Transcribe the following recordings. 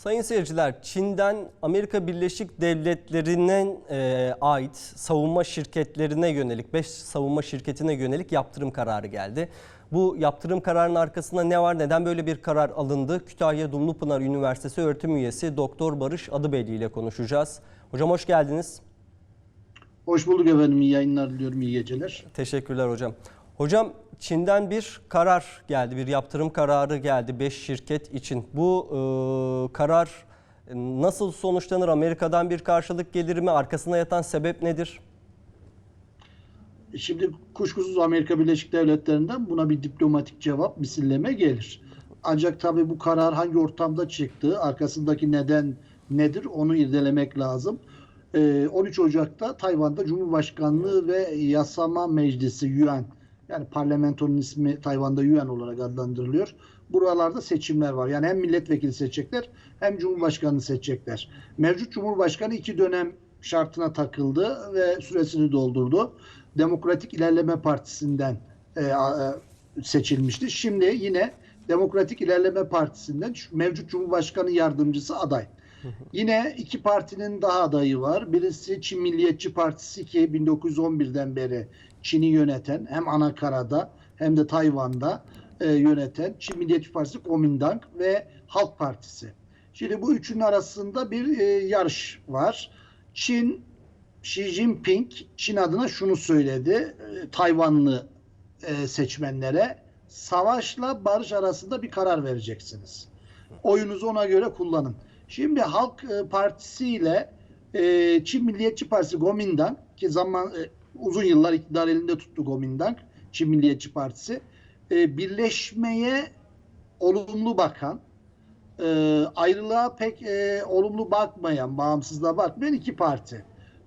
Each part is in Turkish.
Sayın seyirciler, Çin'den Amerika Birleşik Devletleri'ne e, ait savunma şirketlerine yönelik, 5 savunma şirketine yönelik yaptırım kararı geldi. Bu yaptırım kararının arkasında ne var, neden böyle bir karar alındı? Kütahya Dumlupınar Üniversitesi öğretim üyesi Doktor Barış Adıbeyli ile konuşacağız. Hocam hoş geldiniz. Hoş bulduk efendim. İyi yayınlar diliyorum. iyi geceler. Teşekkürler hocam. Hocam Çin'den bir karar geldi, bir yaptırım kararı geldi 5 şirket için. Bu e, karar nasıl sonuçlanır? Amerika'dan bir karşılık gelir mi? Arkasında yatan sebep nedir? Şimdi kuşkusuz Amerika Birleşik Devletleri'nden buna bir diplomatik cevap, misilleme gelir. Ancak tabii bu karar hangi ortamda çıktı, arkasındaki neden nedir onu irdelemek lazım. Ee, 13 Ocak'ta Tayvan'da Cumhurbaşkanlığı ve Yasama Meclisi Yuan yani parlamentonun ismi Tayvan'da Yuan olarak adlandırılıyor. Buralarda seçimler var. Yani hem milletvekili seçecekler hem cumhurbaşkanını seçecekler. Mevcut cumhurbaşkanı iki dönem şartına takıldı ve süresini doldurdu. Demokratik İlerleme Partisi'nden e, e, seçilmişti. Şimdi yine Demokratik İlerleme Partisi'nden mevcut Cumhurbaşkanı yardımcısı aday. Yine iki partinin daha adayı var. Birisi Çin Milliyetçi Partisi ki 1911'den beri Çin'i yöneten hem Anakara'da hem de Tayvan'da e, yöneten Çin Milliyetçi Partisi Kuomintang ve Halk Partisi. Şimdi bu üçünün arasında bir e, yarış var. Çin Xi Jinping Çin adına şunu söyledi e, Tayvanlı e, seçmenlere savaşla barış arasında bir karar vereceksiniz. Oyunuzu ona göre kullanın. Şimdi Halk e, Partisi ile e, Çin Milliyetçi Partisi Kuomintang ki zaman e, uzun yıllar iktidar elinde tuttu Kuomintang Çin Milliyetçi Partisi e, birleşmeye olumlu bakan e, ayrılığa pek e, olumlu bakmayan, bağımsızlığa bakmayan iki parti.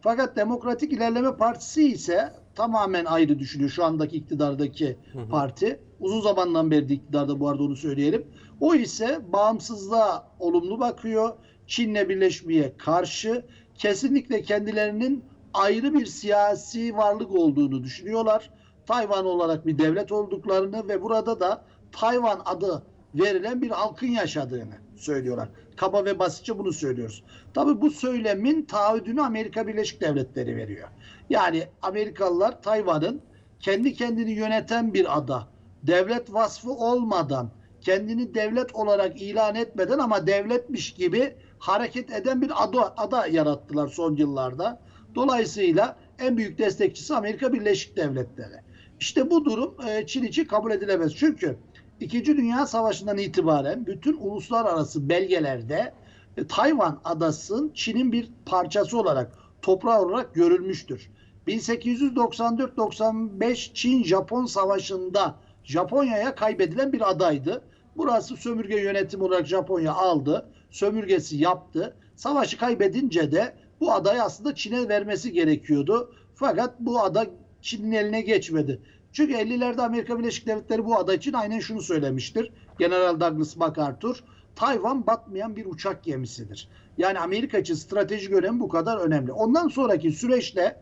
Fakat Demokratik İlerleme Partisi ise tamamen ayrı düşünüyor şu andaki iktidardaki hı hı. parti. Uzun zamandan beri iktidarda bu arada onu söyleyelim. O ise bağımsızlığa olumlu bakıyor. Çin'le birleşmeye karşı kesinlikle kendilerinin ayrı bir siyasi varlık olduğunu düşünüyorlar. Tayvan olarak bir devlet olduklarını ve burada da Tayvan adı verilen bir halkın yaşadığını söylüyorlar. Kaba ve basitçe bunu söylüyoruz. Tabii bu söylemin taahhüdünü Amerika Birleşik Devletleri veriyor. Yani Amerikalılar Tayvan'ın kendi kendini yöneten bir ada, devlet vasfı olmadan, kendini devlet olarak ilan etmeden ama devletmiş gibi hareket eden bir ada, ada yarattılar son yıllarda. Dolayısıyla en büyük destekçisi Amerika Birleşik Devletleri. İşte bu durum Çin için kabul edilemez. Çünkü İkinci Dünya Savaşı'ndan itibaren bütün uluslararası belgelerde e, Tayvan adasının Çin'in bir parçası olarak, toprağı olarak görülmüştür. 1894-95 Çin-Japon Savaşı'nda Japonya'ya kaybedilen bir adaydı. Burası sömürge yönetimi olarak Japonya aldı. Sömürgesi yaptı. Savaşı kaybedince de bu adayı aslında Çin'e vermesi gerekiyordu. Fakat bu ada Çin'in eline geçmedi. Çünkü 50'lerde Amerika Birleşik Devletleri bu ada için aynen şunu söylemiştir. General Douglas MacArthur, Tayvan batmayan bir uçak gemisidir. Yani Amerika için stratejik önemi bu kadar önemli. Ondan sonraki süreçte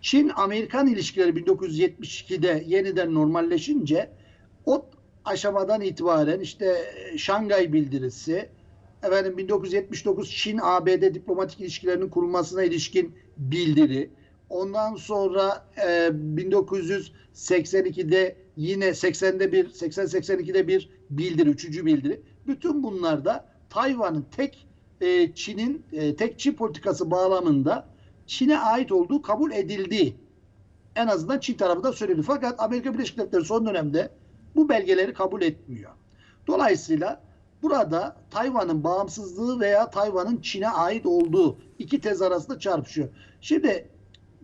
Çin-Amerikan ilişkileri 1972'de yeniden normalleşince o aşamadan itibaren işte Şangay Bildirisi, efendim 1979 Çin-ABD diplomatik ilişkilerinin kurulmasına ilişkin bildiri, Ondan sonra e, 1982'de yine 80'de bir 80-82'de bir bildiri, üçüncü bildiri. Bütün bunlarda Tayvan'ın tek e, Çin'in e, tek Çin politikası bağlamında Çin'e ait olduğu kabul edildi. En azından Çin tarafı da söyledi. Fakat Amerika Birleşik Devletleri son dönemde bu belgeleri kabul etmiyor. Dolayısıyla burada Tayvan'ın bağımsızlığı veya Tayvan'ın Çin'e ait olduğu iki tez arasında çarpışıyor. Şimdi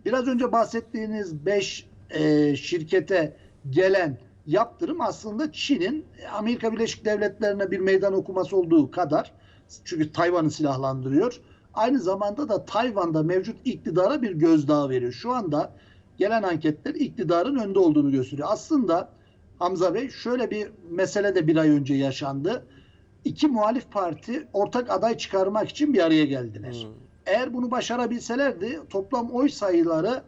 biraz önce bahsettiğiniz 5 e, şirkete gelen yaptırım aslında Çin'in Amerika Birleşik Devletleri'ne bir meydan okuması olduğu kadar çünkü Tayvan'ı silahlandırıyor. Aynı zamanda da Tayvan'da mevcut iktidara bir gözdağı veriyor. Şu anda gelen anketler iktidarın önde olduğunu gösteriyor. Aslında Hamza Bey şöyle bir mesele de bir ay önce yaşandı. İki muhalif parti ortak aday çıkarmak için bir araya geldiler. Hmm. Eğer bunu başarabilselerdi toplam oy sayıları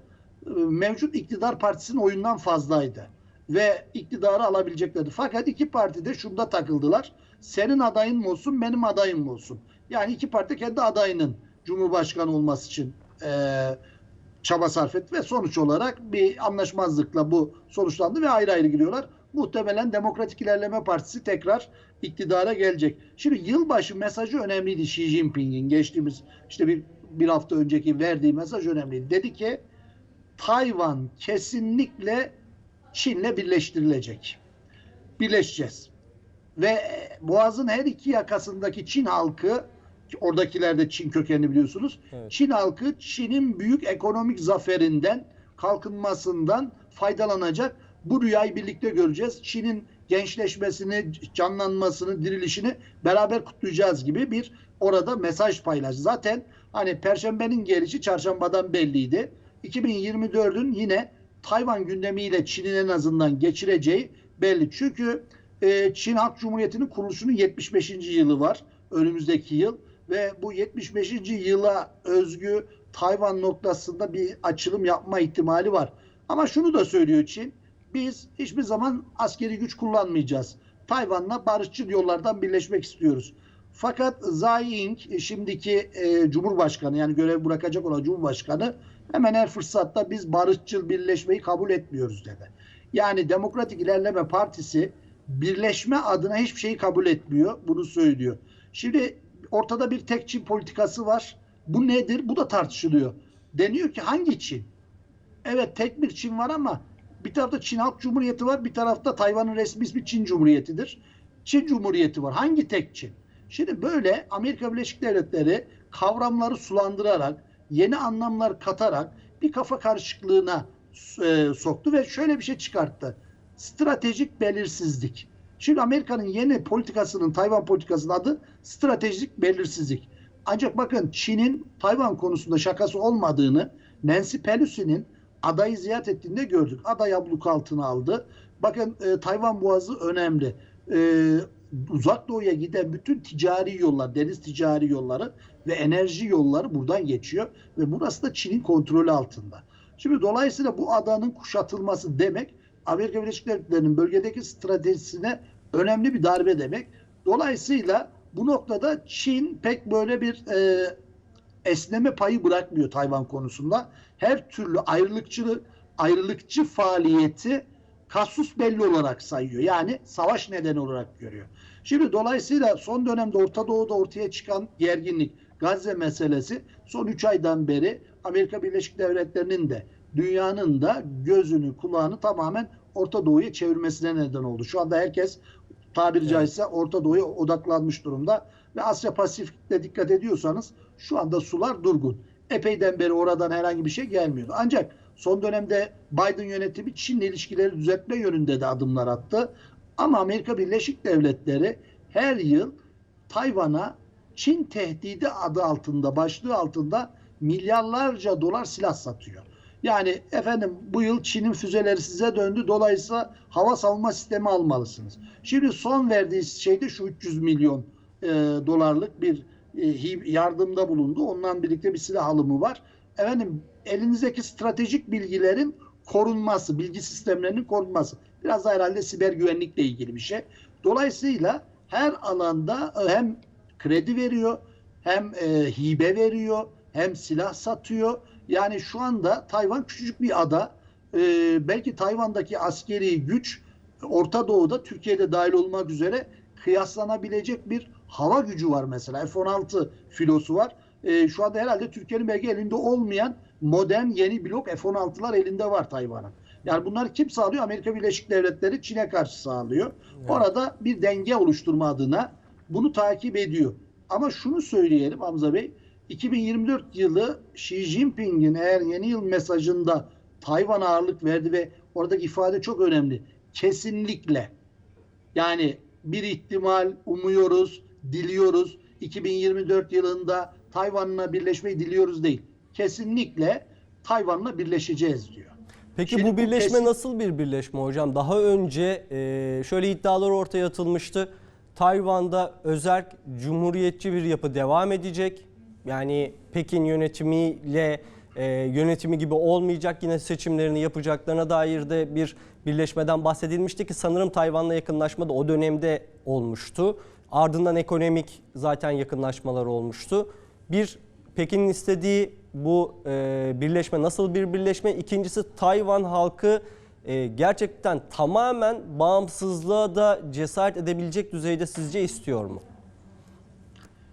mevcut iktidar partisinin oyundan fazlaydı. Ve iktidarı alabileceklerdi. Fakat iki parti de şunda takıldılar. senin adayın mı olsun benim adayım mı olsun? Yani iki parti kendi adayının Cumhurbaşkanı olması için eee, çaba sarf etti ve sonuç olarak bir anlaşmazlıkla bu sonuçlandı ve ayrı ayrı gidiyorlar. Muhtemelen Demokratik İlerleme Partisi tekrar iktidara gelecek. Şimdi yılbaşı mesajı önemliydi Xi Jinping'in geçtiğimiz işte bir, bir hafta önceki verdiği mesaj önemliydi. Dedi ki Tayvan kesinlikle Çin'le birleştirilecek. Birleşeceğiz. Ve e, Boğaz'ın her iki yakasındaki Çin halkı oradakiler de Çin kökenli biliyorsunuz. Evet. Çin halkı Çin'in büyük ekonomik zaferinden, kalkınmasından faydalanacak. Bu rüyayı birlikte göreceğiz. Çin'in gençleşmesini, canlanmasını, dirilişini beraber kutlayacağız gibi bir orada mesaj paylaş. Zaten hani Perşembenin gelişi çarşambadan belliydi. 2024'ün yine Tayvan gündemiyle Çin'in en azından geçireceği belli. Çünkü e, Çin Halk Cumhuriyeti'nin kuruluşunun 75. yılı var önümüzdeki yıl ve bu 75. yıla özgü Tayvan noktasında bir açılım yapma ihtimali var. Ama şunu da söylüyor Çin. Biz hiçbir zaman askeri güç kullanmayacağız. Tayvan'la barışçıl yollardan birleşmek istiyoruz. Fakat Tsai Ing şimdiki e, Cumhurbaşkanı yani görev bırakacak olan Cumhurbaşkanı hemen her fırsatta biz barışçıl birleşmeyi kabul etmiyoruz dedi. Yani Demokratik İlerleme Partisi birleşme adına hiçbir şeyi kabul etmiyor. Bunu söylüyor. Şimdi ortada bir tek Çin politikası var. Bu nedir? Bu da tartışılıyor. Deniyor ki hangi Çin? Evet tek bir Çin var ama bir tarafta Çin Halk Cumhuriyeti var, bir tarafta Tayvan'ın resmi ismi Çin Cumhuriyeti'dir. Çin Cumhuriyeti var. Hangi tek Çin? Şimdi böyle Amerika Birleşik Devletleri kavramları sulandırarak, yeni anlamlar katarak bir kafa karışıklığına e, soktu ve şöyle bir şey çıkarttı. Stratejik belirsizlik. Şimdi Amerika'nın yeni politikasının, Tayvan politikasının adı stratejik belirsizlik. Ancak bakın Çin'in Tayvan konusunda şakası olmadığını Nancy Pelosi'nin adayı ziyaret ettiğinde gördük. Aday abluk altına aldı. Bakın e, Tayvan Boğazı önemli. E, uzak doğuya giden bütün ticari yollar, deniz ticari yolları ve enerji yolları buradan geçiyor. Ve burası da Çin'in kontrolü altında. Şimdi dolayısıyla bu adanın kuşatılması demek Amerika Birleşik Devletleri'nin bölgedeki stratejisine önemli bir darbe demek. Dolayısıyla bu noktada Çin pek böyle bir e, esneme payı bırakmıyor Tayvan konusunda. Her türlü ayrılıkçı ayrılıkçı faaliyeti kasus belli olarak sayıyor. Yani savaş nedeni olarak görüyor. Şimdi dolayısıyla son dönemde Orta Doğu'da ortaya çıkan gerginlik, Gazze meselesi son 3 aydan beri Amerika Birleşik Devletleri'nin de dünyanın da gözünü, kulağını tamamen Orta Doğu'ya çevirmesine neden oldu. Şu anda herkes tabiri caizse Orta Doğu'ya odaklanmış durumda ve Asya Pasifik'te dikkat ediyorsanız şu anda sular durgun. Epeyden beri oradan herhangi bir şey gelmiyordu. Ancak son dönemde Biden yönetimi Çin'le ilişkileri düzeltme yönünde de adımlar attı. Ama Amerika Birleşik Devletleri her yıl Tayvan'a Çin tehdidi adı altında, başlığı altında milyarlarca dolar silah satıyor. Yani efendim bu yıl Çin'in füzeleri size döndü. Dolayısıyla hava savunma sistemi almalısınız. Şimdi son verdiği şeyde şu 300 milyon e, dolarlık bir e, yardımda bulundu. Ondan birlikte bir silah alımı var. Efendim elinizdeki stratejik bilgilerin korunması, bilgi sistemlerinin korunması. Biraz da herhalde siber güvenlikle ilgili bir şey. Dolayısıyla her alanda e, hem kredi veriyor, hem e, hibe veriyor, hem silah satıyor. Yani şu anda Tayvan küçücük bir ada. E, belki Tayvan'daki askeri güç Orta Doğu'da Türkiye'de dahil olmak üzere kıyaslanabilecek bir hava gücü var mesela. F-16 filosu var. E, şu anda herhalde Türkiye'nin belki elinde olmayan modern yeni blok F-16'lar elinde var Tayvan'ın. Yani bunları kim sağlıyor? Amerika Birleşik Devletleri Çin'e karşı sağlıyor. Orada bir denge oluşturma adına bunu takip ediyor. Ama şunu söyleyelim Hamza Bey. 2024 yılı Xi Jinping'in eğer yeni yıl mesajında Tayvan'a ağırlık verdi ve oradaki ifade çok önemli. Kesinlikle. Yani bir ihtimal umuyoruz, diliyoruz. 2024 yılında Tayvan'la birleşmeyi diliyoruz değil. Kesinlikle Tayvan'la birleşeceğiz diyor. Peki Şimdi bu birleşme kesin- nasıl bir birleşme hocam? Daha önce e, şöyle iddialar ortaya atılmıştı. Tayvan'da özerk cumhuriyetçi bir yapı devam edecek. Yani Pekin yönetimiyle e, yönetimi gibi olmayacak. Yine seçimlerini yapacaklarına dair de bir birleşmeden bahsedilmişti ki sanırım Tayvan'la yakınlaşma da o dönemde olmuştu. Ardından ekonomik zaten yakınlaşmalar olmuştu. Bir Pekin'in istediği bu e, birleşme nasıl bir birleşme? İkincisi Tayvan halkı e, gerçekten tamamen bağımsızlığa da cesaret edebilecek düzeyde sizce istiyor mu?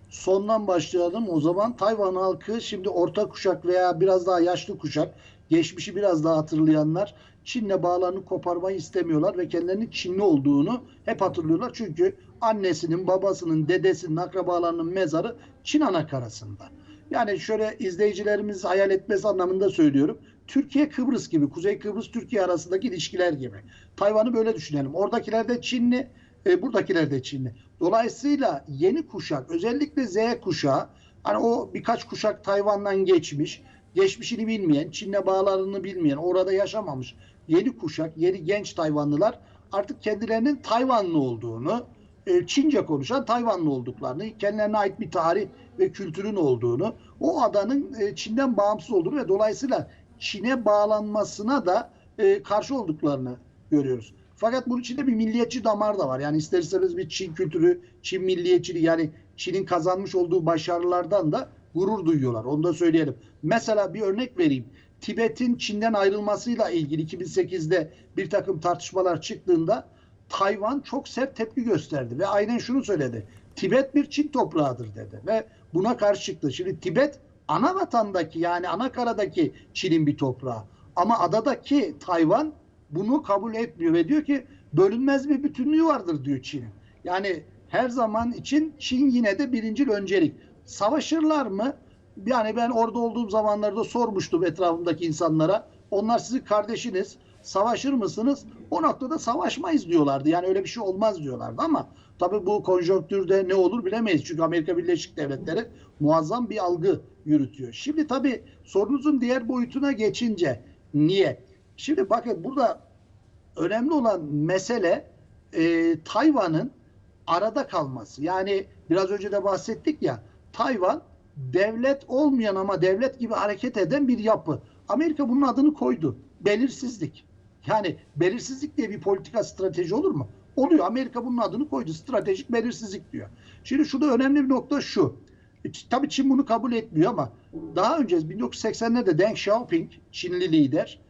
Sondan başlayalım. O zaman Tayvan halkı şimdi orta kuşak veya biraz daha yaşlı kuşak, geçmişi biraz daha hatırlayanlar Çin'le bağlarını koparmayı istemiyorlar ve kendilerinin Çinli olduğunu hep hatırlıyorlar. Çünkü annesinin, babasının, dedesinin, akrabalarının mezarı Çin anakarasında. Yani şöyle izleyicilerimiz hayal etmesi anlamında söylüyorum. Türkiye Kıbrıs gibi, Kuzey Kıbrıs Türkiye arasındaki ilişkiler gibi. Tayvan'ı böyle düşünelim. Oradakiler de Çinli, e, buradakiler de Çinli. Dolayısıyla yeni kuşak, özellikle Z kuşağı, hani o birkaç kuşak Tayvan'dan geçmiş, geçmişini bilmeyen, Çin'le bağlarını bilmeyen, orada yaşamamış yeni kuşak, yeni genç Tayvanlılar artık kendilerinin Tayvanlı olduğunu, e, Çince konuşan Tayvanlı olduklarını, kendilerine ait bir tarih ve kültürün olduğunu, o adanın e, Çin'den bağımsız olduğunu ve dolayısıyla Çin'e bağlanmasına da e, karşı olduklarını görüyoruz. Fakat bunun içinde bir milliyetçi damar da var. Yani ister istemez bir Çin kültürü, Çin milliyetçiliği yani Çin'in kazanmış olduğu başarılardan da gurur duyuyorlar. Onu da söyleyelim. Mesela bir örnek vereyim. Tibet'in Çin'den ayrılmasıyla ilgili 2008'de bir takım tartışmalar çıktığında Tayvan çok sert tepki gösterdi ve aynen şunu söyledi. Tibet bir Çin toprağıdır dedi ve buna karşı çıktı. Şimdi Tibet ana vatandaki yani ana karadaki Çin'in bir toprağı. Ama adadaki Tayvan bunu kabul etmiyor ve diyor ki bölünmez bir bütünlüğü vardır diyor Çin'in. Yani her zaman için Çin yine de birincil öncelik. Savaşırlar mı? Yani ben orada olduğum zamanlarda sormuştum etrafımdaki insanlara. Onlar sizin kardeşiniz. Savaşır mısınız? O noktada savaşmayız diyorlardı. Yani öyle bir şey olmaz diyorlardı ama tabii bu konjonktürde ne olur bilemeyiz. Çünkü Amerika Birleşik Devletleri muazzam bir algı yürütüyor. Şimdi tabii sorunuzun diğer boyutuna geçince niye? Şimdi bakın burada önemli olan mesele e, Tayvan'ın arada kalması. Yani biraz önce de bahsettik ya Tayvan devlet olmayan ama devlet gibi hareket eden bir yapı. Amerika bunun adını koydu. Belirsizlik. Yani belirsizlik diye bir politika strateji olur mu? Oluyor. Amerika bunun adını koydu. Stratejik belirsizlik diyor. Şimdi şurada önemli bir nokta şu. E, Tabii Çin bunu kabul etmiyor ama daha önce 1980'lerde Deng Xiaoping Çinli lider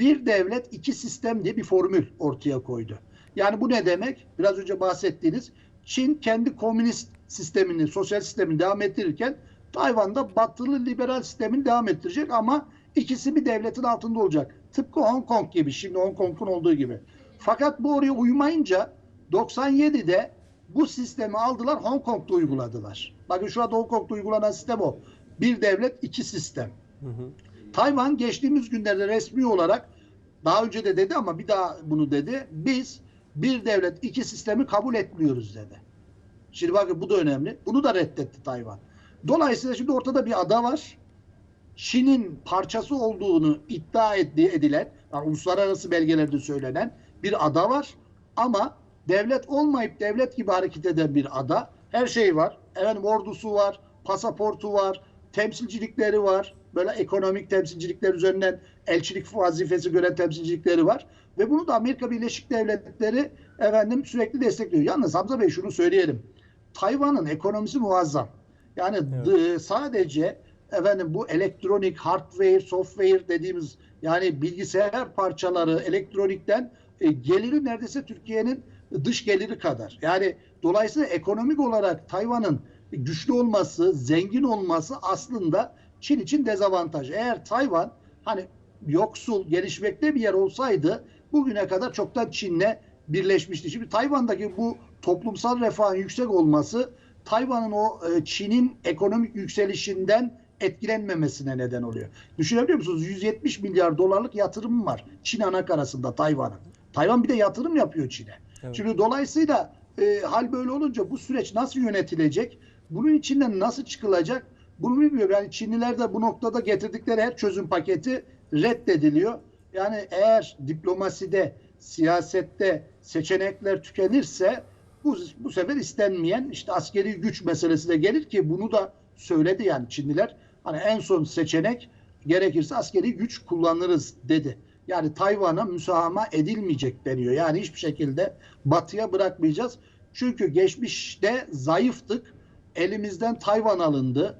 bir devlet iki sistem diye bir formül ortaya koydu. Yani bu ne demek? Biraz önce bahsettiğiniz Çin kendi komünist sistemini, sosyal sistemini devam ettirirken Tayvan'da batılı liberal sistemini devam ettirecek ama ikisi bir devletin altında olacak. Tıpkı Hong Kong gibi, şimdi Hong Kong'un olduğu gibi. Fakat bu oraya uymayınca 97'de bu sistemi aldılar Hong Kong'da uyguladılar. Bakın şu anda Hong Kong'da uygulanan sistem o. Bir devlet, iki sistem. Hı hı. Tayvan geçtiğimiz günlerde resmi olarak daha önce de dedi ama bir daha bunu dedi. Biz bir devlet iki sistemi kabul etmiyoruz dedi. Şimdi bakın bu da önemli. Bunu da reddetti Tayvan. Dolayısıyla şimdi ortada bir ada var. Çin'in parçası olduğunu iddia ettiği edilen, yani uluslararası belgelerde söylenen bir ada var. Ama devlet olmayıp devlet gibi hareket eden bir ada. Her şey var. Efendim ordusu var, pasaportu var, temsilcilikleri var. Böyle ekonomik temsilcilikler üzerinden elçilik vazifesi gören temsilcilikleri var. Ve bunu da Amerika Birleşik Devletleri efendim sürekli destekliyor. Yalnız Hamza Bey şunu söyleyelim. Tayvan'ın ekonomisi muazzam. Yani Evet. sadece efendim bu elektronik, hardware, software dediğimiz yani bilgisayar parçaları elektronikten e, geliri neredeyse Türkiye'nin dış geliri kadar. Yani dolayısıyla ekonomik olarak Tayvan'ın güçlü olması, zengin olması aslında Çin için dezavantaj. Eğer Tayvan hani yoksul, gelişmekte bir yer olsaydı bugüne kadar çoktan Çin'le birleşmişti. Şimdi Tayvan'daki bu toplumsal refahın yüksek olması Tayvan'ın o e, Çin'in ekonomik yükselişinden etkilenmemesine neden oluyor. Düşünebiliyor musunuz? 170 milyar dolarlık yatırım var Çin anakarasında Tayvan'ın. Tayvan bir de yatırım yapıyor Çin'e. Evet. Şimdi dolayısıyla e, hal böyle olunca bu süreç nasıl yönetilecek? Bunun içinden nasıl çıkılacak? Bunu bilmiyorum. Yani Çinliler de bu noktada getirdikleri her çözüm paketi reddediliyor. Yani eğer diplomaside, siyasette seçenekler tükenirse bu, bu sefer istenmeyen işte askeri güç meselesi de gelir ki bunu da söyledi yani Çinliler. Hani en son seçenek gerekirse askeri güç kullanırız dedi. Yani Tayvan'a müsamaha edilmeyecek deniyor. Yani hiçbir şekilde batıya bırakmayacağız. Çünkü geçmişte zayıftık. Elimizden Tayvan alındı.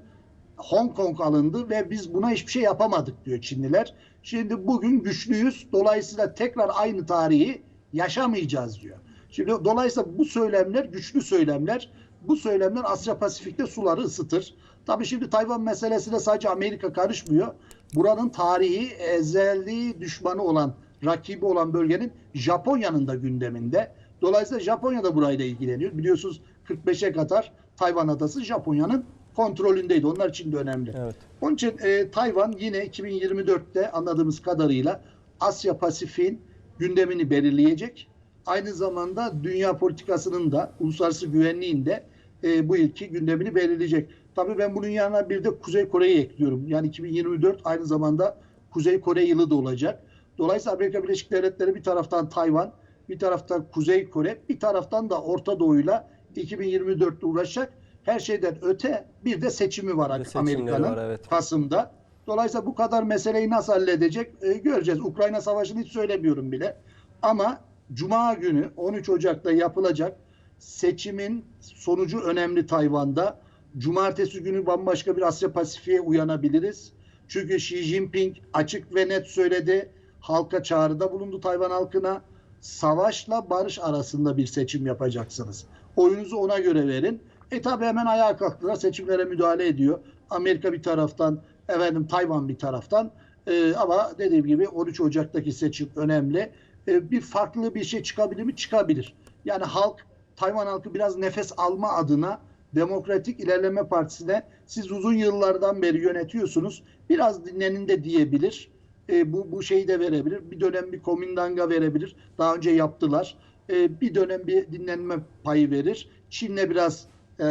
Hong Kong alındı ve biz buna hiçbir şey yapamadık diyor Çinliler. Şimdi bugün güçlüyüz. Dolayısıyla tekrar aynı tarihi yaşamayacağız diyor. Şimdi dolayısıyla bu söylemler güçlü söylemler. Bu söylemler Asya Pasifik'te suları ısıtır. Tabii şimdi Tayvan meselesine sadece Amerika karışmıyor. Buranın tarihi ezeli düşmanı olan, rakibi olan bölgenin Japonya'nın da gündeminde. Dolayısıyla Japonya da burayla ilgileniyor. Biliyorsunuz 45'e kadar Tayvan adası Japonya'nın kontrolündeydi. Onlar için de önemli. Evet. Onun için e, Tayvan yine 2024'te anladığımız kadarıyla Asya Pasifik'in gündemini belirleyecek. Aynı zamanda dünya politikasının da uluslararası güvenliğin de e, bu ilki gündemini belirleyecek. Tabii ben bunun yanına bir de Kuzey Kore'yi ekliyorum. Yani 2024 aynı zamanda Kuzey Kore yılı da olacak. Dolayısıyla Amerika Birleşik Devletleri bir taraftan Tayvan, bir taraftan Kuzey Kore, bir taraftan da Orta Doğu'yla 2024'te uğraşacak. Her şeyden öte bir de seçimi var seçimleri Amerika'nın evet. Kasım'da. Dolayısıyla bu kadar meseleyi nasıl halledecek e, göreceğiz. Ukrayna Savaşı'nı hiç söylemiyorum bile. Ama Cuma günü 13 Ocak'ta yapılacak seçimin sonucu önemli Tayvan'da. Cumartesi günü bambaşka bir Asya Pasifik'e uyanabiliriz. Çünkü Xi Jinping açık ve net söyledi. Halka çağrıda bulundu Tayvan halkına. Savaşla barış arasında bir seçim yapacaksınız. Oyunuzu ona göre verin. E tabi hemen ayağa kalktılar. Seçimlere müdahale ediyor. Amerika bir taraftan, efendim Tayvan bir taraftan. E, ama dediğim gibi 13 Ocak'taki seçim önemli. E, bir farklı bir şey çıkabilir mi? Çıkabilir. Yani halk, Tayvan halkı biraz nefes alma adına Demokratik İlerleme Partisi'ne siz uzun yıllardan beri yönetiyorsunuz. Biraz dinlenin de diyebilir. E, bu, bu şeyi de verebilir. Bir dönem bir komindanga verebilir. Daha önce yaptılar. E, bir dönem bir dinlenme payı verir. Çin'le biraz e,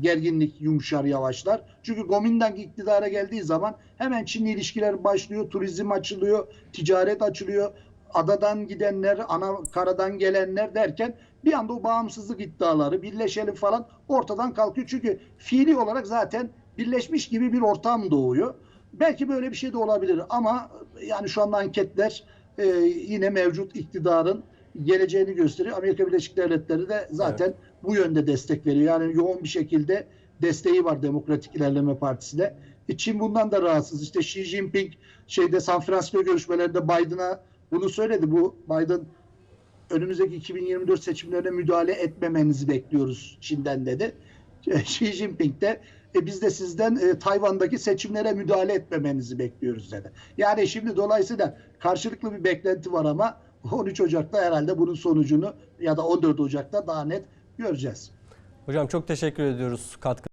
gerginlik yumuşar yavaşlar. Çünkü Gomindang iktidara geldiği zaman hemen Çin'le ilişkiler başlıyor. Turizm açılıyor. Ticaret açılıyor. Adadan gidenler, ana karadan gelenler derken bir anda o bağımsızlık iddiaları, birleşelim falan ortadan kalkıyor. Çünkü fiili olarak zaten birleşmiş gibi bir ortam doğuyor. Belki böyle bir şey de olabilir ama yani şu anda anketler e, yine mevcut iktidarın geleceğini gösteriyor. Amerika Birleşik Devletleri de zaten bu yönde destek veriyor. Yani yoğun bir şekilde desteği var Demokratik İlerleme Partisi'ne. E, Çin bundan da rahatsız. İşte Xi Jinping şeyde San Francisco görüşmelerinde Biden'a bunu söyledi. Bu Biden önümüzdeki 2024 seçimlerine müdahale etmemenizi bekliyoruz Çin'den dedi. Xi Jinping de e, biz de sizden e, Tayvan'daki seçimlere müdahale etmemenizi bekliyoruz dedi. Yani şimdi dolayısıyla karşılıklı bir beklenti var ama 13 Ocak'ta herhalde bunun sonucunu ya da 14 Ocak'ta daha net göreceğiz. Hocam çok teşekkür ediyoruz katkı